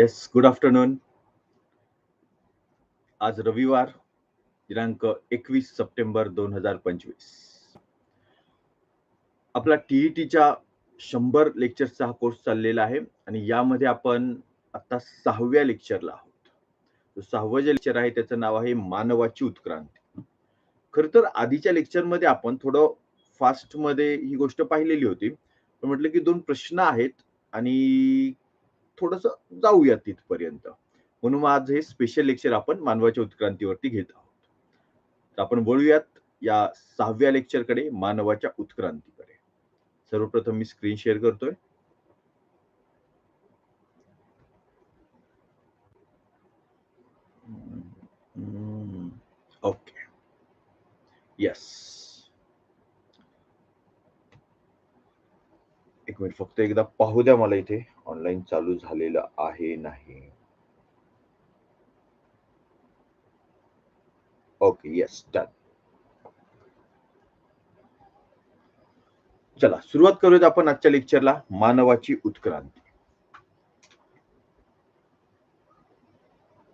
Yes good afternoon आज रविवार दिनांक एकवीस सप्टेंबर दोन हजार पंचवीस. आपला टीईटीच्या शंभर लेक्चरचा हा कोर्स चाललेला आहे आणि यामध्ये आपण आता सहाव्या लेक्चरला आहोत. सहावं जे लेक्चर आहे त्याचं नाव आहे मानवाची उत्क्रांती. खर तर आधीच्या लेक्चरमध्ये आपण थोडं फास्टमध्ये ही गोष्ट पाहिलेली होती. पण म्हटलं की दोन प्रश्न आहेत आणि थोडस जाऊया तिथपर्यंत. म्हणून आज हे स्पेशल लेक्चर आपण मानवाच्या उत्क्रांतीवरती घेत आहोत. तर आपण बोलूयात या सहाव्या लेक्चरकडे मानवाच्या उत्क्रांतीकडे. सर्वप्रथम मी स्क्रीन शेअर करतोय. ओके. येस एक मिनिट फक्त एकदा पाहू द्या मला इथे. ऑनलाईन चालू झालेलं आहे नाही. ओके येस डन चला सुरुवात करूयात आपण आजच्या लेक्चरला मानवाची उत्क्रांती.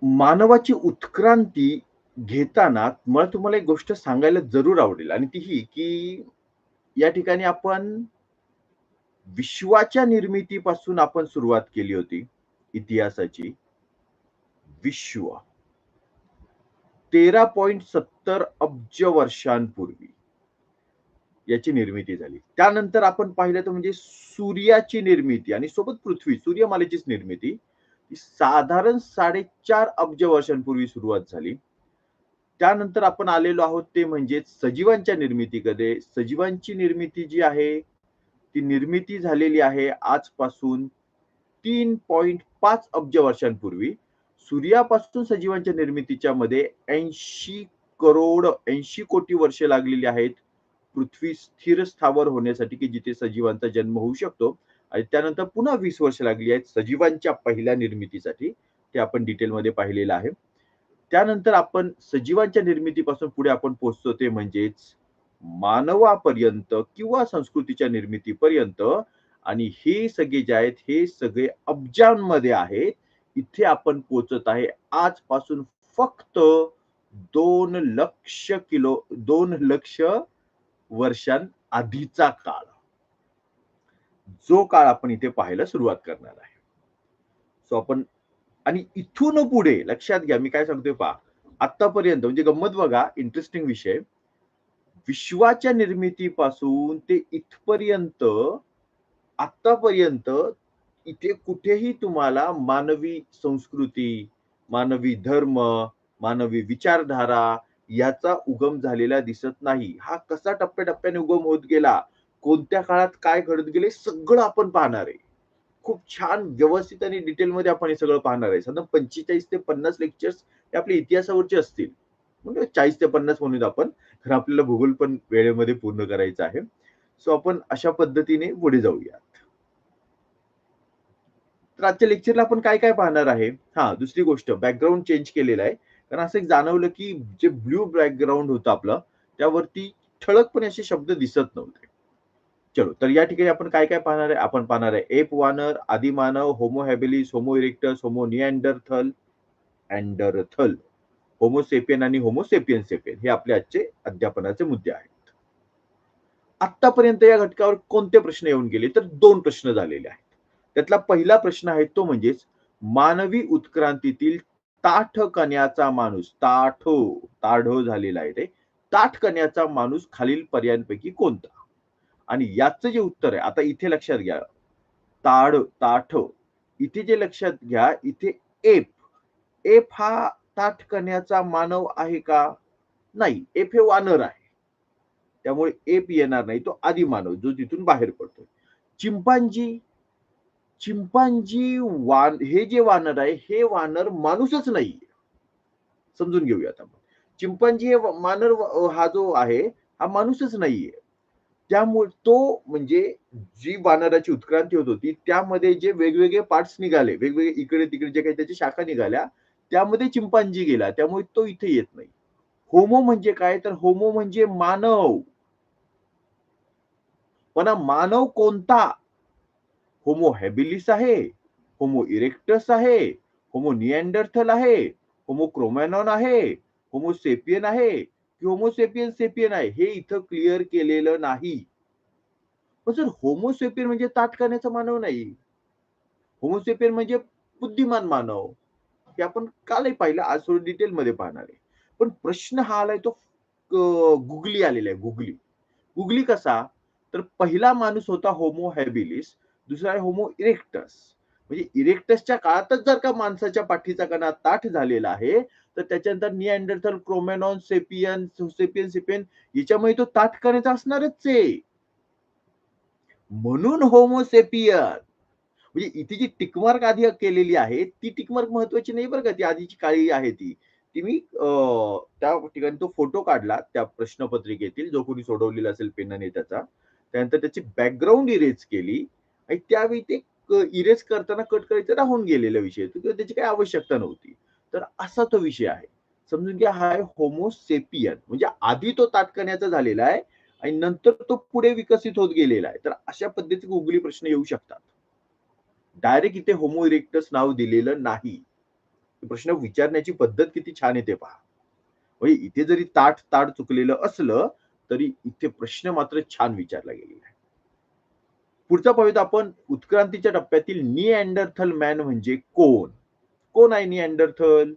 मानवाची उत्क्रांती घेताना मला तुम्हाला एक गोष्ट सांगायला जरूर आवडेल आणि ती ही की या ठिकाणी आपण विश्वाच्या निर्मितीपासून आपण सुरुवात केली होती इतिहासाची. विश्व. तेरा पॉइंट सत्तर अब्ज वर्षांपूर्वी याची निर्मिती झाली. त्यानंतर आपण पाहिलं तर म्हणजे सूर्याची निर्मिती आणि सोबत पृथ्वी सूर्यमालेचीच निर्मिती साधारण साडेचार अब्ज वर्षांपूर्वी सुरुवात झाली. त्यानंतर आपण आलेलो आहोत ते म्हणजे सजीवांच्या निर्मितीकडे. सजीवांची निर्मिती जी आहे ती निर्मिती झालेली आहे आजपासून तीन पॉइंट पाच अब्ज वर्षांपूर्वी. सूर्यापासून सजीवांच्या निर्मितीच्या मध्ये ऐंशी करोड ऐंशी कोटी वर्षे लागलेली आहेत. पृथ्वी स्थिर स्थावर होण्यासाठी की जिथे सजीवांचा जन्म होऊ शकतो. आणि त्यानंतर पुन्हा वीस वर्ष लागली आहेत सजीवांच्या पहिल्या निर्मितीसाठी. ते आपण डिटेलमध्ये पाहिलेलं आहे. त्यानंतर आपण सजीवांच्या निर्मितीपासून पुढे आपण पोहोचतो ते म्हणजेच मानवापर्यंत किंवा संस्कृतीच्या निर्मितीपर्यंत आणि हे सगळे जे आहेत हे सगळे अब्जांमध्ये आहेत. इथे आपण पोचत आहे. आजपासून फक्त दोन लक्ष किलो दोन लक्ष वर्षांआधीचा काळ. जो काळ आपण इथे पाहायला सुरुवात करणार आहे. सो आपण आणि इथून पुढे लक्षात घ्या मी काय सांगतोय पहा. आतापर्यंत म्हणजे गंमत बघा इंटरेस्टिंग विषय. विश्वाच्या निर्मितीपासून ते इथपर्यंत आतापर्यंत इथे कुठेही तुम्हाला मानवी संस्कृती मानवी धर्म मानवी विचारधारा याचा उगम झालेला दिसत नाही. हा कसा टप्प्याटप्प्याने उगम होत गेला? कोणत्या काळात काय घडत गेले? सगळं आपण पाहणार आहे. खूप छान व्यवस्थित आणि डिटेलमध्ये आपण हे सगळं पाहणार आहे. साधारण पंचेचाळीस ते पन्नास लेक्चर्स हे आपल्या इतिहासावरचे असतील. म्हणजे चाळीस ते पन्नास म्हणून आपण. खरं आपल्याला भूगोल पण वेळेमध्ये पूर्ण करायचं आहे. सो आपण अशा पद्धतीने पुढे जाऊयात. तर आजच्या लेक्चरला आपण काय काय पाहणार आहे? हा दुसरी गोष्ट बॅकग्राऊंड चेंज केलेलं आहे. कारण असं एक जाणवलं की जे ब्ल्यू बॅकग्राऊंड होतं आपलं त्यावरती ठळकपणे असे शब्द दिसत नव्हते. चलो तर या ठिकाणी आपण काय काय पाहणार आहे? आपण पाहणार आहे एप वानर आदिमानव Homo habilis Homo erectus Homo Neanderthal अँडरथल Homo sapien आणि होमोसेपियन सेपियन हे आपले आजचे अध्यापनाचे मुद्दे आहेत. आतापर्यंत या घटकावर कोणते प्रश्न येऊन गेले तर दोन प्रश्न झालेले आहेत. त्यातला पहिला प्रश्न आहे तो म्हणजेच मानवी उत्क्रांतीतील ताठ कण्याचा माणूस ताठो ताढो झालेला आहे ते ताठ कण्याचा माणूस खालील पर्यायांपैकी कोणता? आणि याचं जे उत्तर आहे आता इथे लक्षात घ्या. ताड ताठ. इथे जे लक्षात घ्या इथे एप एप हा ताठकण्याचा मानव आहे का? नाही एफ हे वानर आहे. त्यामुळे एप येणार नाही तो आदी मानव जो तिथून बाहेर पडतो चिंपांजी चिंपांजी वान हे जे वानर आहे हे वानर माणूसच नाहीये. समजून घेऊयात आपण. चिंपांजी हे मानर हा जो आहे हा माणूसच नाहीये. त्यामुळे तो म्हणजे जी वानराची उत्क्रांती होत होती त्यामध्ये जे वेगवेगळे पार्ट्स निघाले वेगवेगळे इकडे तिकडे जे काही त्याच्या शाखा निघाल्या त्यामध्ये चिंपांजी गेला त्यामुळे तो इथे येत नाही. होमो म्हणजे काय? तर होमो म्हणजे मानव. पण मानव कोणता? होमो हॅबिलिस आहे होमो इरेक्टस आहे होमो निएंडरथल आहे होमो क्रोमॅनॉन आहे होमो सेपियन आहे. की होमो सेपियन सेपियन आहे हे इथं क्लिअर केलेलं नाही. पण सर होमोसेपियन म्हणजे ताटकाण्याचा मानव नाही. होमोसेपियन म्हणजे बुद्धिमान मानव. हे आपण कालही पाहिलं आज थोडं डिटेल मध्ये पाहणार आहे. पण प्रश्न हा आलाय तो गुगली आलेला आहे गुगली. गुगली कसा तर पहिला माणूस होता होमो हॅबिलिस दुसरा आहे होमो इरेक्टस म्हणजे इरेक्टसच्या काळातच जर का माणसाच्या पाठीचा कणा ताठ झालेला आहे तर त्याच्यानंतर Neanderthal Cro-Magnon sapien sapien sapien याच्यामुळे तो ताठ करण्याचा असणारच आहे. म्हणून होमोसेपियन म्हणजे इथे जी टिकमार्क आधी केलेली आहे ती टिकमार्क महत्वाची नाही बरं का ती आधीची काळी आहे ती. ती मी त्या ठिकाणी तो फोटो काढला त्या प्रश्नपत्रिकेतील जो कोणी सोडवलेला असेल पेनाने त्याचा. त्यानंतर त्याची बॅकग्राऊंड इरेज केली आणि त्यावेळी ते इरेज करताना कट करायचं राहून गेलेला विषय किंवा त्याची काही आवश्यकता नव्हती. तर असा तो विषय आहे. समजून घ्या हा होमोसेपियन म्हणजे आधी तो तात्कण्याचा झालेला आहे आणि नंतर तो पुढे विकसित होत गेलेला आहे. तर अशा पद्धतीचे गुगली प्रश्न येऊ शकतात. डायरेक्ट इथे होमो इरेक्टस नाव दिलेलं नाही. प्रश्न विचारण्याची पद्धत किती छान येते पहा. म्हणजे इथे जरी ताट ताट चुकलेलं असलं तरी इथे प्रश्न मात्र छान विचारला गेलेला आहे. पुढचा पाहूयात आपण उत्क्रांतीच्या टप्प्यातील निअँडरथल मॅन म्हणजे कोण? कोण आहे निअँडरथल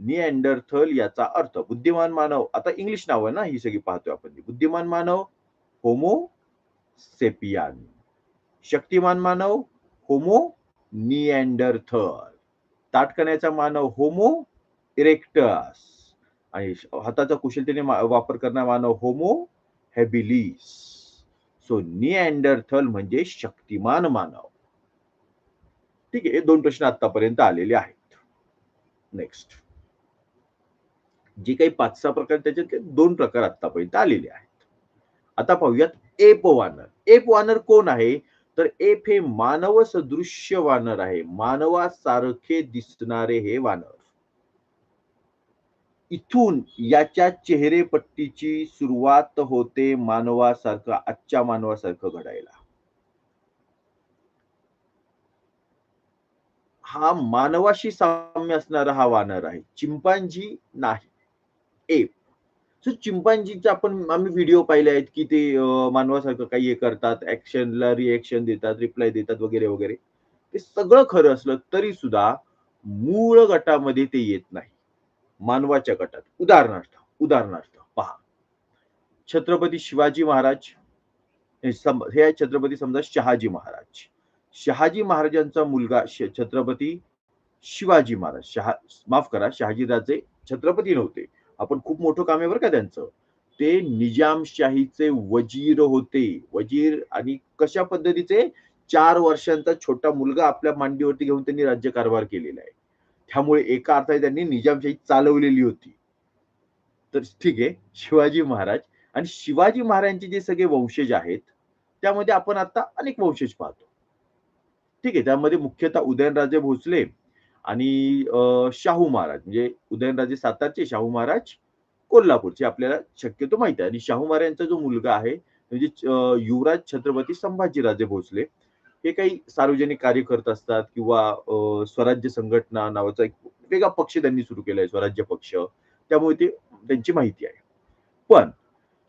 निअँडरथल याचा अर्थ बुद्धिमान मानव. आता इंग्लिश नाव आहे ना ही सगळी पाहतोय आपण बुद्धिमान मानव होमो सेपियान. शक्तिमान मानव होमो निअँडरथल ताटकण्याचा मानव होमो इरेक्टस. आणि हाताचा कुशलतेने वापर करणारा मानव होमो हॅबिलिस. सो निअँडरथल म्हणजे शक्तिमान मानव. ठीक आहे दोन प्रश्न आतापर्यंत आलेले आहेत. नेक्स्ट जे काही पाच सहा प्रकार त्याच्यातले दोन प्रकार आतापर्यंत आलेले आहेत. आता पाहूयात एप वानर. एप वानर कोण आहे? तर एफ हे मानव सदृश्य वानर आहे. मानवासारखे दिसणारे हे वानर. इथून याच्या चेहरेपट्टीची सुरुवात होते मानवासारखं आजच्या मानवासारखं घडायला. हा मानवाशी साम्य असणारा हा वानर आहे. चिंपांजी नाही. एप चिंपांजीचे आपण आम्ही व्हिडिओ पाहिले आहेत की ते मानवासारखं काही हे करतात ऍक्शनला रिएक्शन देतात रिप्लाय देतात वगैरे वगैरे. ते सगळं खरं असलं तरी सुद्धा मूळ गटामध्ये ते येत नाही. मानवाच्या गटात. उदाहरणार्थ उदाहरणार्थ पहा. छत्रपती शिवाजी महाराज हे आहे छत्रपती समजा शहाजी महाराज. शहाजी महाराजांचा मुलगा छत्रपती शिवाजी महाराज. शहा माफ करा शहाजीराजे छत्रपती नव्हते. आपण खूप मोठं काम आहे बरं का त्यांचं. ते निजामशाहीचे वजीर होते. वजीर आणि कशा पद्धतीचे? चार वर्षांचा छोटा मुलगा आपल्या मांडीवरती घेऊन त्यांनी राज्यकारभार केलेला आहे. त्यामुळे एका अर्थाने त्यांनी निजामशाही चालवलेली होती. तर ठीक आहे शिवाजी महाराज. आणि शिवाजी महाराजांचे जे सगळे वंशज आहेत त्यामध्ये आपण आता अनेक वंशज पाहतो. ठीक आहे त्यामध्ये मुख्यतः उदयनराजे भोसले आणि शाहू महाराज म्हणजे उदयनराजे सातारचे शाहू महाराज कोल्हापूरचे आपल्याला शक्यतो माहिती आहे. आणि शाहू महाराजांचा जो मुलगा आहे म्हणजे युवराज छत्रपती संभाजीराजे भोसले हे काही सार्वजनिक कार्य करत असतात किंवा स्वराज्य संघटना नावाचा एक वेगळा पक्ष त्यांनी सुरू केलाय स्वराज्य पक्ष. त्यामुळे ते त्यांची माहिती आहे. पण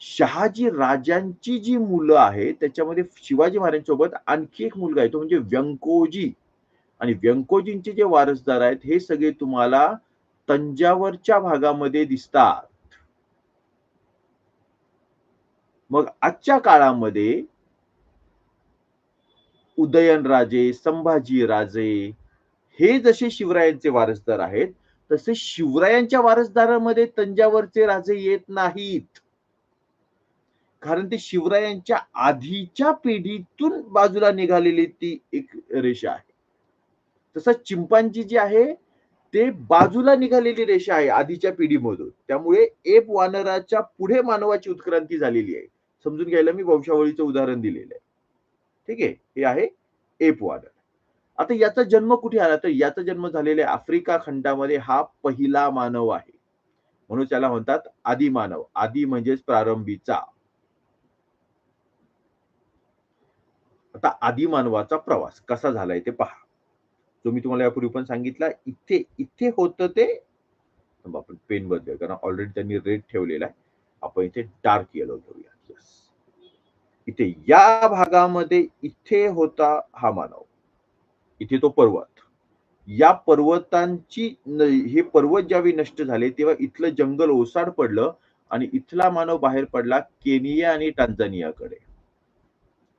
शहाजी राजांची जी मुलं आहेत त्याच्यामध्ये शिवाजी महाराजांसोबत आणखी एक मुलगा आहे तो म्हणजे व्यंकोजी. आणि व्यंकोजींचे जे वारसदार आहेत हे सगळे तुम्हाला तंजावरच्या भागामध्ये दिसतात. मग आजच्या काळामध्ये उदयनराजे संभाजी राजे हे जसे शिवरायांचे वारसदार आहेत तसे शिवरायांच्या वारसदारामध्ये तंजावरचे राजे येत नाहीत. कारण ते शिवरायांच्या आधीच्या पिढीतून बाजूला निघालेली ती एक रेषा आहे. तसं चिंपांजी जी आहे ते बाजूला निघालेली रेषा आहे आधीच्या पिढीमधून. त्यामुळे एप वानराच्या पुढे मानवाची उत्क्रांती झालेली आहे. समजून घ्यायला मी वंशावळीचं उदाहरण दिलेलं आहे. ठीक आहे? हे आहे एप वानर. आता याचा जन्म कुठे आला? तर याचा जन्म झालेला आफ्रिका खंडामध्ये हा पहिला मानव आहे. म्हणून त्याला म्हणतात आदि मानव. आदि म्हणजेच प्रारंभीचा. आता आदि मानवाचा प्रवास कसा झालाय ते पहा. जो मी तुम्हाला यापूर्वी पण सांगितला इथे इथे होतं ते आपण पेन बदलूया कारण ऑलरेडी त्यांनी रेड ठेवलेला आहे. आपण इथे डार्क येलो घेऊया. इथे या भागामध्ये इथे होता हा मानव. इथे तो पर्वत. या पर्वतांची हे पर्वत ज्यावेळी नष्ट झाले तेव्हा इथलं जंगल ओसाड पडलं आणि इथला मानव बाहेर पडला केनिया आणि टांझानियाकडे.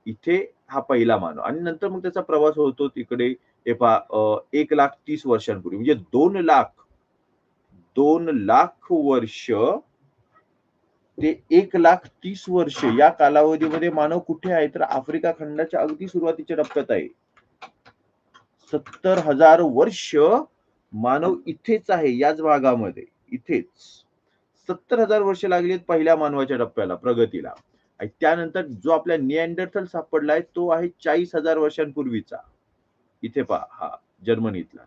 इथे हा पहिला मानव. आणि नंतर मग त्याचा प्रवास होतो तिकडे हे पहा एक लाख तीस वर्षांपूर्वी म्हणजे दोन लाख दोन लाख वर्ष ते एक लाख तीस वर्ष या कालावधीमध्ये मानव कुठे आहे? तर आफ्रिका खंडाच्या अगदी सुरुवातीच्या टप्प्यात आहे. सत्तर हजार वर्ष मानव इथेच आहे याच भागामध्ये इथेच. सत्तर हजार वर्ष लागलीत पहिल्या मानवाच्या टप्प्याला प्रगतीला. आणि त्यानंतर जो आपल्या नियंडरथल सापडलाय तो आहे चाळीस हजार वर्षांपूर्वीचा. इथे पहा हा जर्मनीतला.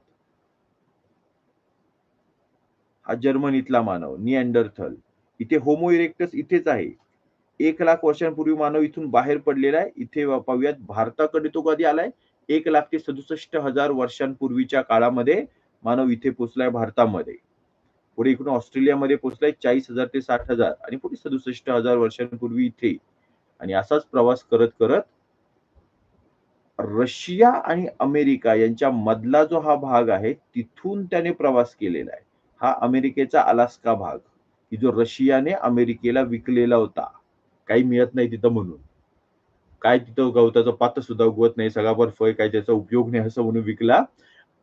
हा जर्मनीतला मानव निअँडरथल इथे होमो इरेक्टस इथेच आहे. एक लाख वर्षांपूर्वी मानव इथून बाहेर पडलेला आहे. इथे पाहूयात भारताकडे तो कधी आलाय? एक लाख ते सदुसष्ट हजार वर्षांपूर्वीच्या काळामध्ये मानव इथे पोचलाय भारतामध्ये. पुढे इकडून ऑस्ट्रेलियामध्ये पोहोचलाय चाळीस हजार ते साठ हजार. आणि पुढे सदुसष्ट हजार वर्षांपूर्वी इथे. आणि असाच प्रवास करत करत रशिया आणि अमेरिका यांच्या मधला जो हा भाग आहे तिथून त्याने प्रवास केलेला आहे. हा अमेरिकेचा अलास्का भाग. की जो रशियाने अमेरिकेला विकलेला होता. काही मिळत नाही तिथं म्हणून. काय तिथं गवताचं पात सुद्धा उगवत नाही. सगळा बर्फ काय त्याचा उपयोग नाही असं म्हणून विकला.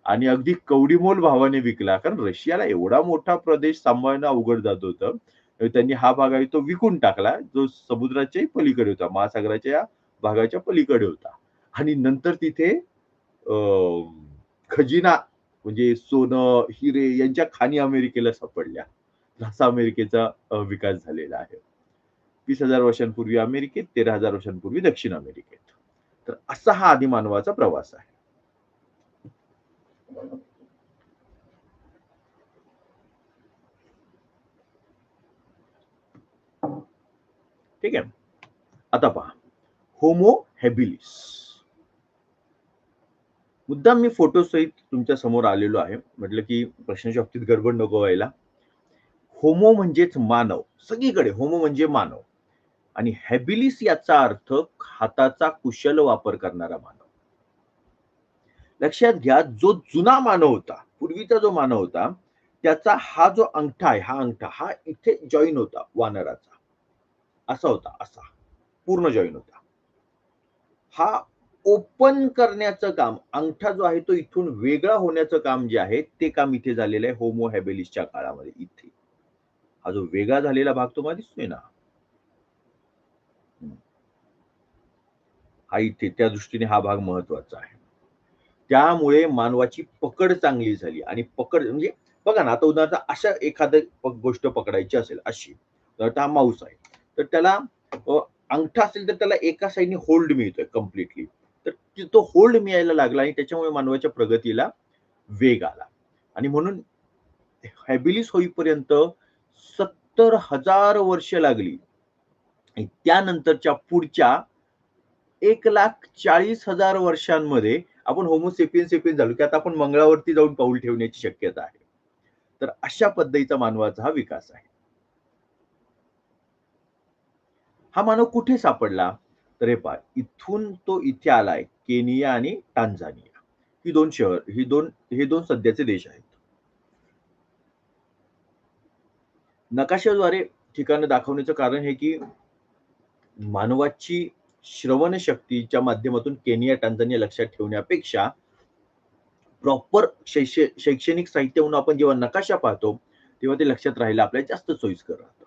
आणि अगदी कवडीमोल भावाने विकला. कारण रशियाला एवढा मोठा प्रदेश सांभाळणं अवघड जात होतं. त्यांनी हा भाग आहे तो विकून टाकला. जो समुद्राच्या पलीकडे होता. महासागराच्या भागाच्या पलीकडे होता. आणि नंतर तिथे खजिना म्हणजे सोनं हिरे यांच्या खाणी अमेरिकेला सापडल्या. असा अमेरिकेचा विकास झालेला आहे. वीस हजार वर्षांपूर्वी अमेरिकेत तेरा हजार वर्षांपूर्वी दक्षिण अमेरिकेत. तर असा हा आदिमानवाचा प्रवास आहे. ठीक आहे. आता पहा. Homo habilis. मुद्दाम मी फोटो सहित तुमच्यासमोर आलेलो आहे. म्हटलं की प्रश्नाच्या बाबतीत गडबड नको व्हायला. होमो म्हणजेच मानव. सगळीकडे होमो म्हणजे मानव. आणि हॅबिलिस याचा अर्थ हाताचा कुशल वापर करणारा मानव. लक्षात घ्या जो जुना मानव होता पूर्वीचा जो मानव होता त्याचा हा जो अंगठा आहे हा अंगठा हा इथे जॉईन होता वानराचा. असा होता असा. पूर्ण जॉईन होता. हा ओपन करण्याचं काम अंगठा जो आहे तो इथून वेगळा होण्याचं काम जे आहे ते काम इथे झालेलं आहे होमो हॅबेलिसच्या काळामध्ये इथे. हा जो वेगळा झालेला भाग तुम्हाला दिसतोय ना. हा इथे त्या दृष्टीने हा भाग महत्त्वाचा आहे. त्यामुळे मानवाची पकड चांगली झाली आणि पकड म्हणजे बघा ना आता उदाहरणार्थ अशा एखादं गोष्ट पकडायची असेल अशी तर हा माऊस आहे तर त्याला अंगठा असेल तर त्याला एका साईडने होल्ड मिळतोय कम्प्लिटली तो होल्ड मिळायला लागला आणि त्याच्यामुळे मानवाच्या प्रगतीला वेग आला. आणि म्हणून हॅबिलिस होईपर्यंत सत्तर हजार वर्ष लागली. त्यानंतरच्या पुढच्या एक लाख चाळीस हजार वर्षांमध्ये आपण होमोसेपियन सेपियन झालो की आता आपण मंगळावरती जाऊन पाऊल ठेवण्याची शक्यता आहे. तर अशा पद्धतीचा मानवाचा हा विकास आहे. हा मानव कुठे सापडला? तर हे पहा इथून तो इथे आलाय. केनिया आणि टांझानिया. ही दोन शहर ही दोन हे दोन सध्याचे देश आहेत. नकाशाद्वारे ठिकाणं दाखवण्याचं कारण हे की मानवाची श्रवण शक्तीच्या माध्यमातून केनिया टांझानिया लक्षात ठेवण्यापेक्षा प्रॉपर शैक्षणिक साहित्य म्हणून आपण जेव्हा नकाशा पाहतो तेव्हा ते लक्षात राहायला आपल्याला जास्त सोयीस्कर राहतं.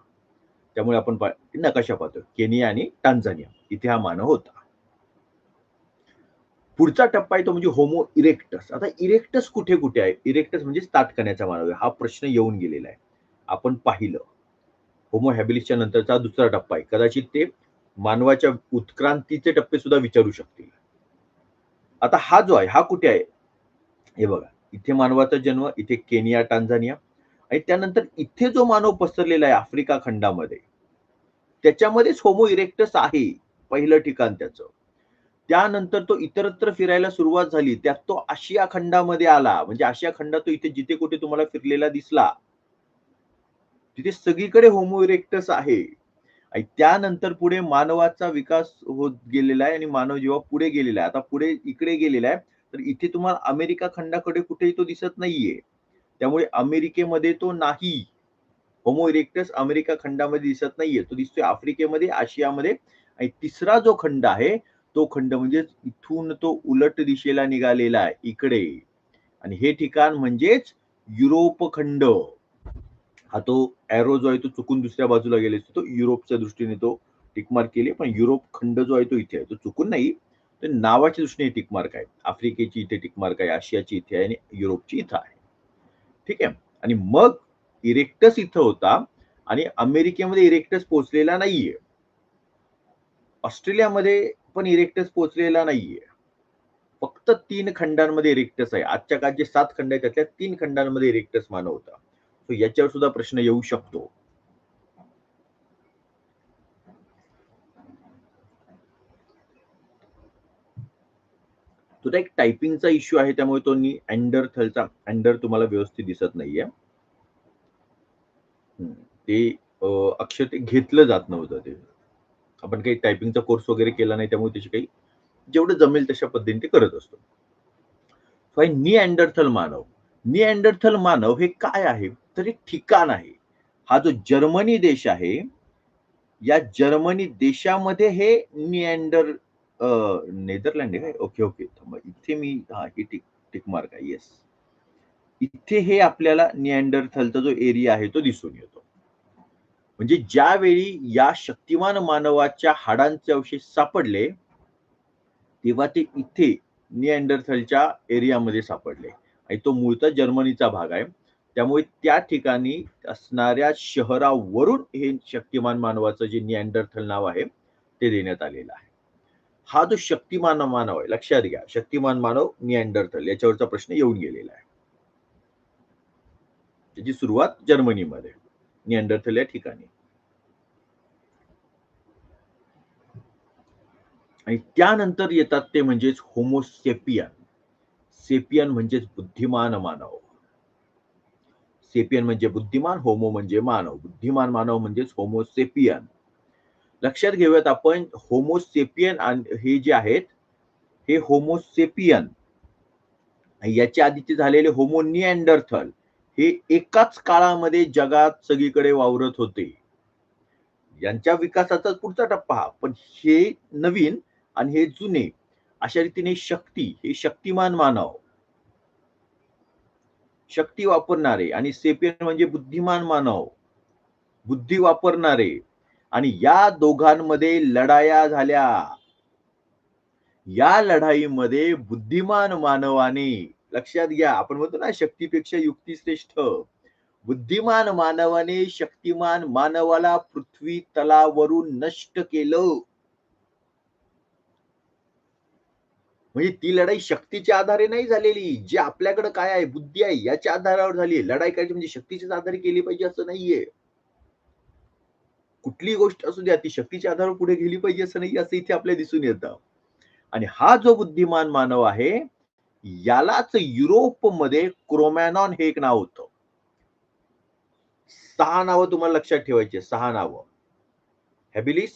त्यामुळे आपण नकाशा पाहतो केनिया आणि टांझानिया. इथे हा मानव होता. पुढचा टप्पा आहे तो म्हणजे होमो इरेक्टस. आता इरेक्टस कुठे कुठे आहे? इरेक्टस म्हणजे ताटकण्याचा मानव हा प्रश्न येऊन गेलेला आहे. आपण पाहिलं. होमो हॅबिलिसच्या नंतरचा दुसरा टप्पा आहे. कदाचित ते मानवाच्या उत्क्रांतीचे टप्पे सुद्धा विचारू शकतील. आता हा जो आहे हा कुठे आहे? हे बघा. इथे मानवाचा जन्म इथे केनिया टांझानिया आणि त्यानंतर इथे जो मानव पसरलेला आहे आफ्रिका खंडामध्ये त्याच्यामध्येच होमो इरेक्टस आहे. पहिलं ठिकाण त्याचं. त्यानंतर तो इतरत्र फिरायला सुरुवात झाली. त्यात तो आशिया खंडामध्ये आला. म्हणजे आशिया खंडात तो इथे जिथे कुठे तुम्हाला फिरलेला दिसला. तिथे सगळीकडे होमो इरेक्टस आहे. आणि त्यानंतर पुढे मानवाचा विकास होत गेलेला आहे आणि मानव जेव्हा पुढे गेलेला आहे आता पुढे इकडे गेलेला आहे तर इथे तुम्हाला अमेरिका खंडाकडे कुठेही तो दिसत नाहीये. त्यामुळे अमेरिकेमध्ये तो नाही. होमो इरेक्टस अमेरिका खंडामध्ये दिसत नाहीये. तो दिसतोय आफ्रिकेमध्ये आशियामध्ये. आणि तिसरा जो खंड आहे तो खंड म्हणजे इथून तो उलट दिशेला निघालेला आहे इकडे. आणि हे ठिकाण म्हणजेच युरोप खंड. हा तो एरो जो आहे तो चुकून दुसऱ्या बाजूला गेले तो युरोपच्या दृष्टीने तो टिकमार्क केले पण युरोप खंड जो आहे तो इथे आहे. तो चुकून नाही तर नावाच्या दृष्टीने टिकमार्क आहे. आफ्रिकेची इथे टिकमार्क आहे आशियाची इथे आहे आणि युरोपची इथं आहे. ठीक आहे? आणि मग इरेक्टस इथं होता आणि अमेरिकेमध्ये इरेक्टस पोहोचलेला नाहीये. ऑस्ट्रेलियामध्ये पण इरेक्टस पोहोचलेला नाहीये. फक्त तीन खंडांमध्ये इरेक्टस आहे. आजच्या काळात जे सात खंड आहेत त्यातल्या तीन खंडांमध्ये इरेक्टस मानव होता. सो याच्यावर सुद्धा प्रश्न येऊ शकतो. तो एक टायपिंगचा इश्यू आहे त्यामुळे तो अँडर थलचा अँडर तुम्हाला व्यवस्थित दिसत नाहीये. ते अक्षर ते घेतलं जात नव्हतं ते. आपण काही टायपिंगचा कोर्स वगैरे केला नाही त्यामुळे त्याची काही जेवढं जमेल तशा पद्धतीने ते करत असतो. नि अँडरथल मानव. निअँडरथल मानव हे काय आहे? तर एक ठिकाण आहे. हा जो जर्मनी देश आहे या जर्मनी देशामध्ये हे निअँडर नेदरलँड आहे ओके ओके. इथे मी हा हे टिक टिक मार्क आहे. येस इथे हे आपल्याला निअँडरथलचा जो एरिया आहे तो दिसून येतो. म्हणजे ज्यावेळी या शक्तिमान मानवाच्या हाडांचे अवशेष सापडले तेव्हा ते इथे निअँडरथलच्या एरियामध्ये सापडले. आणि तो मूळचा जर्मनीचा भाग आहे. त्यामुळे त्या ठिकाणी असणाऱ्या शहरावरून हे शक्तिमान मानवाचं जे निअँडरथल नाव आहे ते देण्यात आलेलं आहे. हा जो शक्तिमान मानव आहे लक्षात घ्या शक्तिमान मानव निअँडरथल याच्यावरचा प्रश्न येऊन गेलेला आहे. त्याची सुरुवात जर्मनीमध्ये. निअँडरथल या ठिकाणी. आणि त्यानंतर येतात ते म्हणजेच होमोसेपियन. सेपियन म्हणजेच बुद्धिमान मानव. सेपियन म्हणजे बुद्धिमान होमो म्हणजे मानव. बुद्धिमान मानव म्हणजेच होमोसेपियन. लक्षात घेऊयात आपण होमोसेपियन हे जे आहेत हे होमोसेपियन. याच्या आधीचे झालेले होमोनिअँडरथल हे एकाच काळामध्ये जगात सगळीकडे वावरत होते. यांच्या विकासाचा पुढचा टप्पा हा. पण हे नवीन आणि हे जुने अशा रीतीने शक्ती हे शक्तिमान मानव शक्ती वापरणारे आणि सेपियन म्हणजे बुद्धिमान मानव बुद्धी वापरणारे आणि या दोघांमध्ये लढाया झाल्या. या लढाईमध्ये बुद्धिमान मानवाने लक्षात घ्या. आपण म्हणतो ना शक्तीपेक्षा युक्ती श्रेष्ठ. बुद्धिमान मानवाने शक्तिमान मानवाला पृथ्वी तलावरून नष्ट केलं. म्हणजे ती लढाई शक्तीच्या आधारे नाही झालेली. जे आपल्याकडे काय आहे बुद्धी आहे याच्या आधारावर झाली लढाई करायची म्हणजे शक्तीच्याच आधारे केली पाहिजे असं नाहीये. कुठली गोष्ट असू द्या ती शक्तीच्या आधारावर पुढे गेली पाहिजे असं नाही असं इथे आपल्याला दिसून येतं. आणि हा जो बुद्धिमान मानव आहे यालाच युरोपमध्ये क्रोमॅनॉन हे एक नाव होतं. सहा नावं तुम्हाला लक्षात ठेवायची सहा नावं. हॅबिलिस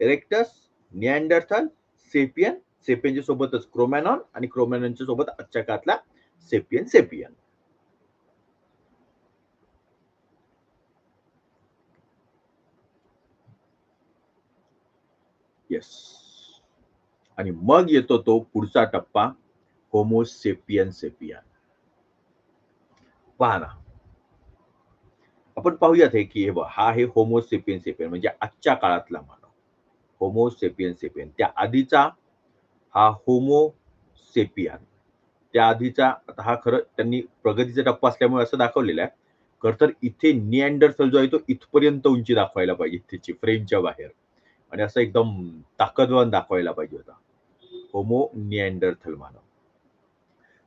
एरेक्टस निअँडरथल सेपियन सेपियनच्या सोबतच क्रोमॅनॉन आणि क्रोमॅनॉनच्या सोबत आजच्या काळातला सेपियन सेपियन. येस आणि मग येतो तो पुढचा टप्पा. होमोसेपियन सेपियन पहा ना आपण पाहूयात हे की हा आहे होमोसेपियन सेपियन म्हणजे आजच्या काळातला मानव होमोसेपियन सेपियन त्या आधीचा हा होमो सेपियन त्या आधीचा आता हा खरं त्यांनी प्रगतीचा टप्पा असल्यामुळे असं दाखवलेलं आहे. खर तर इथे नियँडरसल जो आहे तो इथपर्यंत उंची दाखवायला पाहिजे त्याची फ्रेमच्या बाहेर. आणि असं एकदम ताकदवान दाखवायला पाहिजे होता. होमो नियँडरथल मानव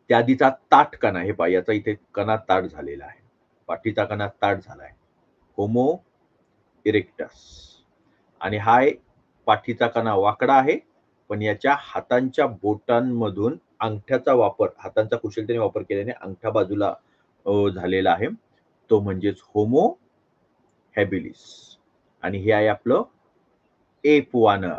त्यादीचा ताट कणा हे पा याचा इथे कणा ताट झालेला आहे. पाठीचा कणा ताट आहे होमो इरेक्टस आणि हा पाठीचा कणा वाकडा आहे पण याच्या हातांच्या बोटांमधून अंगठ्याचा वापर हातांचा कुशलतेने वापर केल्याने अंगठा बाजूला झालेला आहे. तो म्हणजेच होमो हॅबिलिस आणि हे आहे आपलं एप वानर.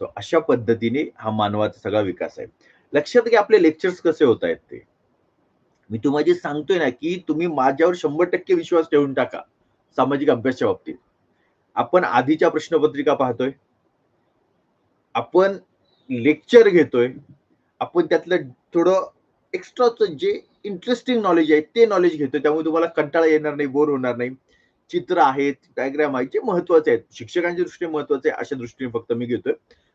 सो अशा पद्धतीने हा मानवाचा सगळा विकास आहे. लक्षात घ्या आपले लेक्चर्स कसे होत आहेत ते. मी तुम्हाला जे सांगतोय ना की तुम्ही माझ्यावर शंभर टक्के विश्वास ठेवून टाका सामाजिक अभ्यासच्या बाबतीत. आपण आधीच्या प्रश्नपत्रिका पाहतोय. आपण लेक्चर घेतोय. आपण त्यातलं थोडं एक्स्ट्राचं जे इंटरेस्टिंग नॉलेज आहे ते नॉलेज घेतोय. त्यामुळे तुम्हाला कंटाळा येणार नाही बोर होणार नाही. चित्र आहेत डायग्राम आहेत जे महत्त्वाचे आहेत. शिक्षकांच्या दृष्टीने महत्त्वाचे आहे अशा दृष्टीने फक्त मी घेतोय.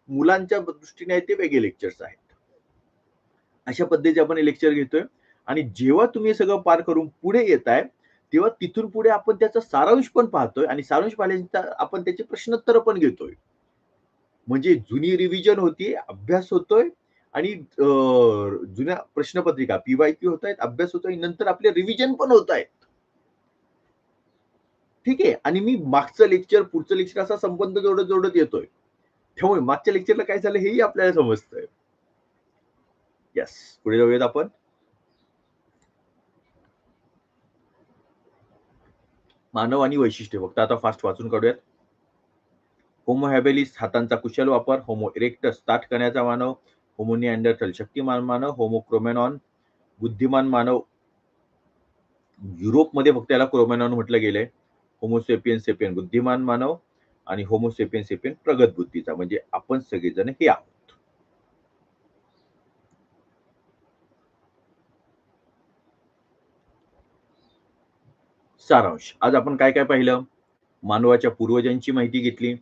मुलांच्या दृष्टीने ते वेगळे लेक्चर्स आहेत. अशा पद्धतीचे आपण लेक्चर घेतोय. आणि जेव्हा तुम्ही सगळं पार करून पुढे येत आहे तेव्हा तिथून पुढे आपण त्याचा सारांश पण पाहतोय आणि सारांश पाहिल्यानंतर आपण त्याचे प्रश्नोत्तर पण घेतोय. म्हणजे जुनी रिव्हिजन होती अभ्यास होतोय आणि जुन्या प्रश्नपत्रिका पीवाय क्यू होत आहेत अभ्यास होतोय नंतर आपले रिव्हिजन पण होत आहेत ठीक? आहे आणि मी मागचं लेक्चर पुढचं लेक्चर असा संबंध जोडत जोडत येतोय. त्यामुळे मागच्या लेक्चरला काय झालं हेही आपल्याला समजतंय. येस पुढे जाऊयात आपण. मानव आणि वैशिष्ट्य फक्त आता फास्ट वाचून काढूयात. होमो हॅबेलिस हातांचा कुशल वापर होमो इरेक्टस ताट करण्याचा मानव होमोनी अँडरटल शक्तिमान मानव होमो क्रोमेनॉन बुद्धिमान मानव. युरोपमध्ये फक्त याला क्रोमेनॉन म्हटलं गेलंय. होमोसेपियन सेपियन बुद्धिमान मानव आणि होमोसेपियन सेपियन प्रगत बुद्धीचा म्हणजे आपण सगळेजण हे आहोत. सारांश. आज आपण काय काय पाहिलं? मानवाच्या पूर्वजांची माहिती घेतली.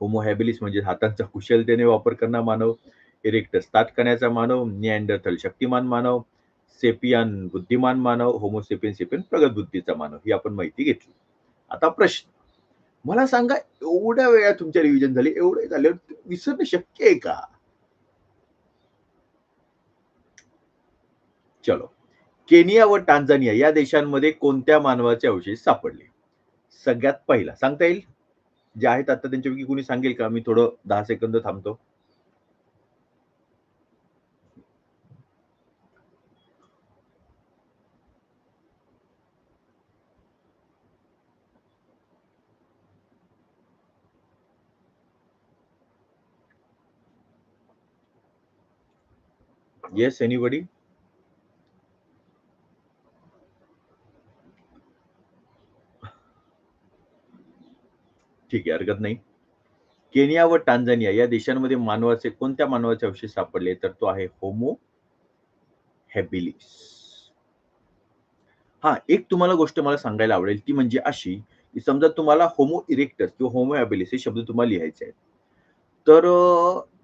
होमोहॅबिलिस म्हणजे हातांचा कुशलतेने वापर करणारा मानव इरेक्टस ताटकण्याचा मानव नियंडरथल शक्तिमान मानव सेपियन बुद्धिमान मानव होमोसेपियन सेपियन प्रगत बुद्धीचा मानव ही आपण माहिती घेतली. आता प्रश्न. मला सांगा एवढ्या वेळा तुमच्या रिव्हिजन झाली एवढे झाल्यावर विसरणं शक्य आहे का? चलो. केनिया व टांझानिया या देशांमध्ये कोणत्या मानवाचे अवशेष सापडले? सगळ्यात पहिला सांगता येईल? जे आहेत आता त्यांच्यापैकी कोणी सांगेल का? मी थोडं दहा सेकंद थांबतो. येस एनीबडी ठीक आहे हरकत नाही. केनिया व टांझानिया या देशांमध्ये मानवाचे कोणत्या मानवाचे अवशेष सापडले? तर तो आहे होमो हॅबिलिस. हा एक तुम्हाला गोष्ट मला सांगायला आवडेल ती म्हणजे अशी की समजा तुम्हाला होमो इरेक्टस किंवा होमो हॅबिलिस हे शब्द तुम्हाला लिहायचे आहेत. तर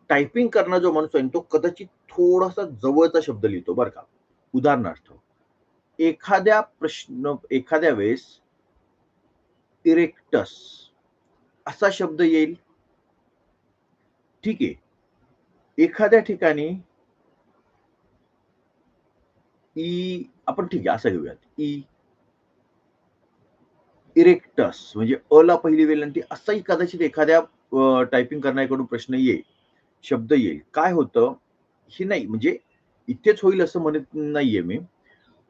टायपिंग करणारा जो माणूस आहे तो कदाचित थोडासा जवळचा शब्द लिहितो बरं का. उदाहरणार्थ एखाद्या प्रश्न एखाद्या वेळेस इरेक्टस असा शब्द येईल. ठीक आहे. एखाद्या ठिकाणी ई आपण ठीक आहे असं घेऊयात. E ई इरेक्टस म्हणजे अला पहिली वेलांटी असाही कदाचित एखाद्या टायपिंग करण्याकडून प्रश्न येईल. शब्द येईल. काय होतं? हे नाही म्हणजे इथेच होईल असं म्हणत नाहीये मी.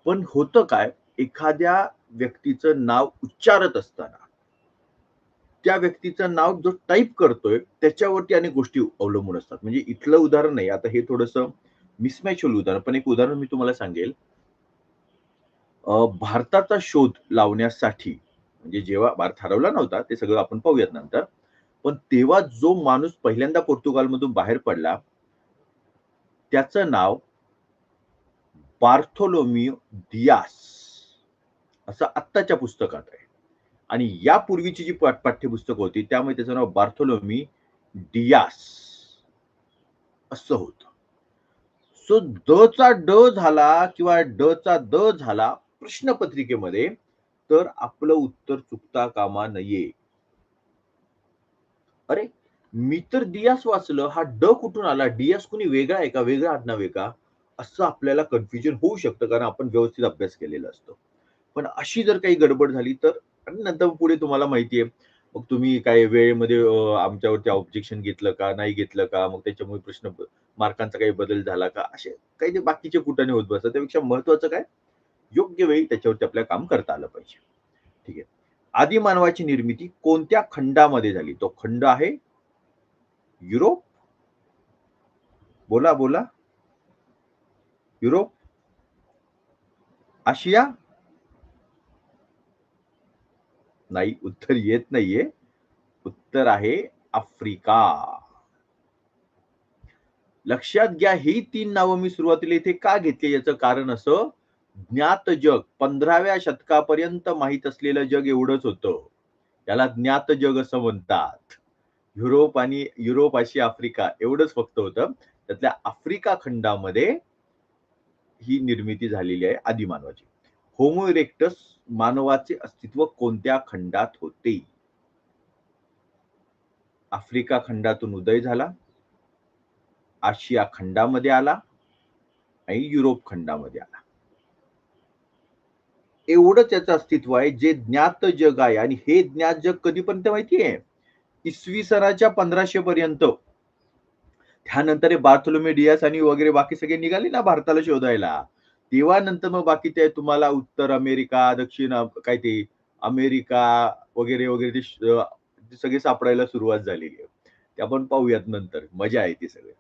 पण होतं काय? एखाद्या व्यक्तीचं नाव उच्चारत असताना त्या व्यक्तीचं नाव जो टाईप करतोय त्याच्यावरती अनेक गोष्टी अवलंबून असतात. म्हणजे इथलं उदाहरण नाही. आता हे थोडस मिसमॅच होईल उदाहरण पण एक उदाहरण मी तुम्हाला सांगेल. भारताचा शोध लावण्यासाठी म्हणजे जेव्हा भारत हरवला नव्हता ते सगळं आपण पाहूयात नंतर. पण तेव्हा जो माणूस पहिल्यांदा पोर्तुगालमधून बाहेर पडला त्याचं नाव बार्थोलोमियो दियास असं आत्ताच्या पुस्तकात आहे. आणि यापूर्वीची जी पाठ्यपुस्तक होती त्यामुळे त्याचं नाव बार्थोलोमी डियास. असं होत. सो द चा ड झाला किंवा ड चा द झाला प्रश्नपत्रिकेमध्ये तर आपलं उत्तर चुकता कामा नये. अरे मी तर डियास वाचलं. हा ड कुठून आला? डियास कुणी वेगळा आहे का? वेगळा आडनाव आहे का असं आपल्याला कन्फ्युजन होऊ शकतं कारण आपण व्यवस्थित अभ्यास केलेला असतो. पण अशी जर काही गडबड झाली तर आणि नंतर पुढे तुम्हाला माहिती आहे मग तुम्ही काय वेळेमध्ये आमच्यावरती ऑब्जेक्शन घेतलं का नाही घेतलं का मग त्याच्यामुळे प्रश्न मार्कांचा काही बदल झाला का असे काही जे बाकीचे कुठं होत बसतात. त्यापेक्षा महत्वाचं काय? योग्य वेळी त्याच्यावरती आपल्याला काम करता आलं पाहिजे. ठीक आहे. आदिमानवाची निर्मिती कोणत्या खंडामध्ये झाली? तो खंड आहे युरोप. बोला बोला. युरोप. आशिया. नाही उत्तर येत नाहीये. उत्तर आहे आफ्रिका. लक्षात घ्या ही तीन नावं मी सुरुवातीला इथे का घेतली? याचं कारण असं ज्ञात जग पंधराव्या शतकापर्यंत माहीत असलेलं जग एवढंच होतं. याला ज्ञात जग असं म्हणतात. युरोप आणि युरोप आशिया आफ्रिका एवढंच फक्त होतं. त्यातल्या आफ्रिका खंडामध्ये ही निर्मिती झालेली आहे आदिमानवाची. होमो इरेक्टस मानवाचे अस्तित्व कोणत्या खंडात होते? आफ्रिका खंडातून उदय झाला. आशिया खंडामध्ये आला. आणि युरोप खंडामध्ये आला. एवढंच याचं अस्तित्व आहे जे ज्ञात जग आहे. आणि हे ज्ञात जग कधीपर्यंत माहितीये इसवी सनाच्या पंधराशे पर्यंत. त्यानंतर हे बार्थोलोमे डियास आणि वगैरे बाकी सगळे निघाले ना भारताला शोधायला. तेव्हा नंतर मग बाकी ते तुम्हाला उत्तर अमेरिका दक्षिण काय ते अमेरिका वगैरे वगैरे ते ते सगळे सापडायला सुरुवात झालेली आहे. ते आपण पाहूयात नंतर. मजा आहे ती सगळे.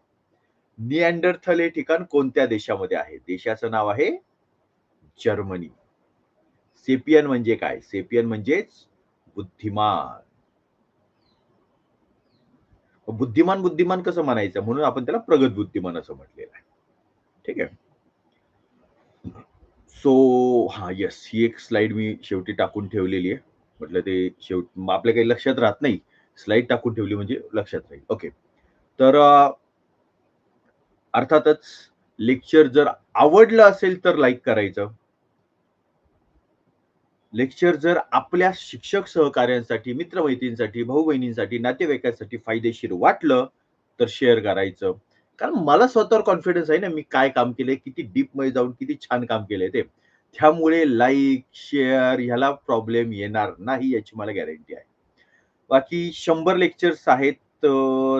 निअँडरथल हे ठिकाण कोणत्या देशामध्ये आहे? देशाचं नाव आहे जर्मनी. सेपियन म्हणजे काय? सेपियन म्हणजेच बुद्धिमान. बुद्धिमान बुद्धिमान कसं म्हणायचं? म्हणून आपण त्याला प्रगत बुद्धिमान असं म्हटलेलं आहे. ठीक आहे? सो हा येस ही एक स्लाइड मी शेवटी टाकून ठेवलेली आहे. म्हटलं ते शेवट आपल्या काही लक्षात राहत नाही. स्लाइड टाकून ठेवली म्हणजे लक्षात राहील. ओके तर अर्थातच लेक्चर जर आवडलं असेल तर लाईक करायचं. लेक्चर जर आपल्या शिक्षक सहकार्यांसाठी मित्रमैत्रींसाठी भाऊ बहिणींसाठी नातेवाईकांसाठी फायदेशीर वाटलं तर शेअर करायचं. कारण मला स्वतःवर कॉन्फिडन्स आहे ना मी काय काम केले किती डीपमध्ये जाऊन किती छान काम केले ते. त्यामुळे लाईक शेअर ह्याला प्रॉब्लेम येणार नाही याची मला गॅरंटी आहे. बाकी शंभर लेक्चर्स आहेत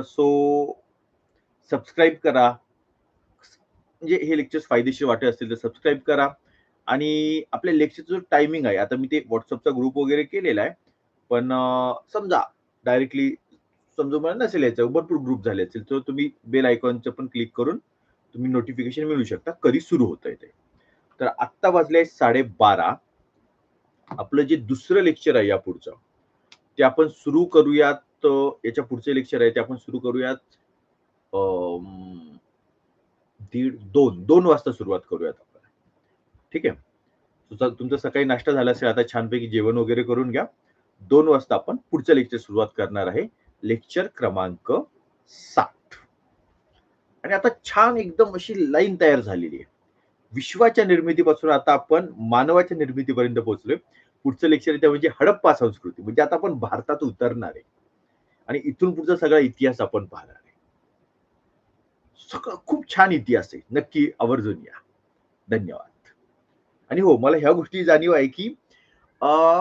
सो सबस्क्राईब करा. म्हणजे हे लेक्चर्स फायदेशीर वाटत असतील तर सबस्क्राईब करा. आणि आपल्या लेक्चरचं जो टायमिंग आहे. आता मी ते व्हॉट्सअपचा ग्रुप वगैरे केलेला आहे. पण समजा डायरेक्टली समजा मला नसेल याचं भरपूर ग्रुप झाले असेल तर तुम्ही बेल आयकॉनचं पण क्लिक करून तुम्ही नोटिफिकेशन मिळू शकता. कधी सुरू होत आहे ते. तर आत्ता वाजले साडेबारा. आपलं जे दुसरं लेक्चर आहे या पुढचं ते आपण सुरू करूयात याच्या पुढचे लेक्चर आहे ते आपण सुरू करूयात अं, दीड दोन दोन वाजता सुरुवात करूयात आपण. ठीक आहे? तुमचा तुमचा सकाळी नाश्ता झाला असेल आता छानपैकी जेवण वगैरे करून घ्या. दोन वाजता आपण पुढचं लेक्चर सुरुवात करणार आहे. लेक्चर क्रमांक सात आणि आता छान एकदम अशी लाईन तयार झालेली आहे. विश्वाच्या निर्मितीपासून आता आपण मानवाच्या निर्मितीपर्यंत पोहोचलोय. पुढचं लेक्चर ते म्हणजे हडप्पा संस्कृती म्हणजे आता आपण भारतात उतरणार आहे. आणि इथून पुढचा सगळा इतिहास आपण पाहणार आहे. सगळं खूप छान इतिहास आहे. नक्की आवर्जून या. धन्यवाद. आणि हो मला ह्या गोष्टी जाणीव आहे की अ,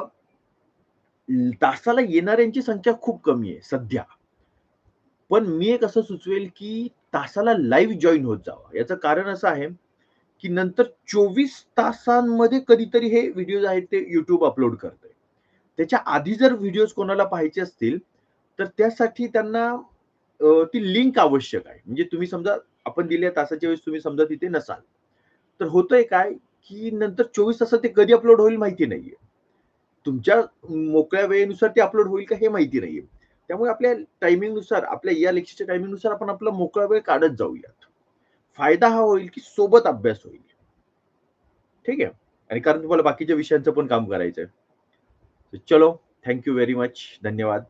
तासाला येणाऱ्यांची संख्या खूप कमी आहे सध्या. पण मी एक असं सुचवेल की तासाला लाईव्ह जॉईन होत जावं. याचं कारण असं आहे की नंतर चोवीस तासांमध्ये कधीतरी हे व्हिडिओ आहेत ते युट्यूब अपलोड करतंय. त्याच्या आधी जर व्हिडिओज कोणाला पाहायचे असतील तर त्यासाठी त्यांना ती लिंक आवश्यक आहे. म्हणजे तुम्ही समजा आपण दिल्या तासाच्या वेळेस तुम्ही समजा तिथे नसाल. तर होतंय काय की नंतर चोवीस तासात ते कधी अपलोड होईल माहिती नाहीये. तुमच्या मोकळ्या वेळेनुसार ते अपलोड होईल का हे माहिती नाहीये. त्यामुळे आपल्या टायमिंगनुसार आपल्या या लेक्चरच्या टायमिंगनुसार आपण आपला मोकळा वेळ काढत जाऊयात. फायदा हा होईल की सोबत अभ्यास होईल. ठीक आहे? आणि कारण तुम्हाला बाकीच्या विषयांचं पण काम करायचं आहे चलो थँक्यू व्हेरी मच धन्यवाद.